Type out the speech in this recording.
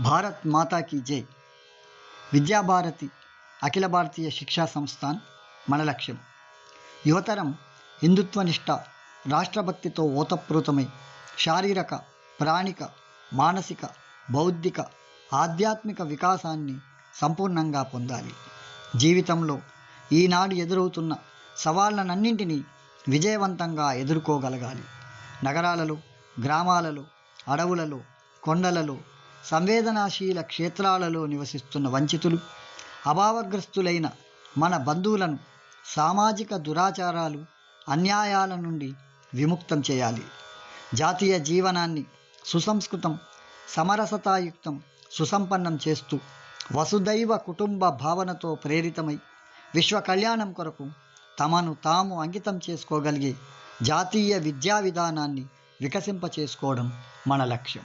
భారత్ మాతాకి జై. విద్యాభారతి అఖిల భారతీయ శిక్షా సంస్థాన్ మన లక్ష్యం. యువతరం హిందుత్వనిష్ట రాష్ట్రభక్తితో ఓతప్రోతమై శారీరక ప్రాణిక మానసిక బౌద్ధిక ఆధ్యాత్మిక వికాసాన్ని సంపూర్ణంగా పొందాలి. జీవితంలో ఈనాడు ఎదురవుతున్న సవాళ్ళనన్నింటినీ విజయవంతంగా ఎదుర్కోగలగాలి. నగరాలలో గ్రామాలలో అడవులలో కొండలలో సంవేదనాశీల క్షేత్రాలలో నివసిస్తున్న వంచితులు అభావగ్రస్తులైన మన బంధువులను సామాజిక దురాచారాలు అన్యాయాల నుండి విముక్తం చేయాలి. జాతీయ జీవనాన్ని సుసంస్కృతం సమరసతాయుక్తం సుసంపన్నం చేస్తూ వసుదైవ కుటుంబ భావనతో ప్రేరితమై విశ్వ కళ్యాణం కొరకు తమను తాము అంకితం చేసుకోగలిగే జాతీయ విద్యా విధానాన్ని వికసింపచేసుకోవడం మన లక్ష్యం.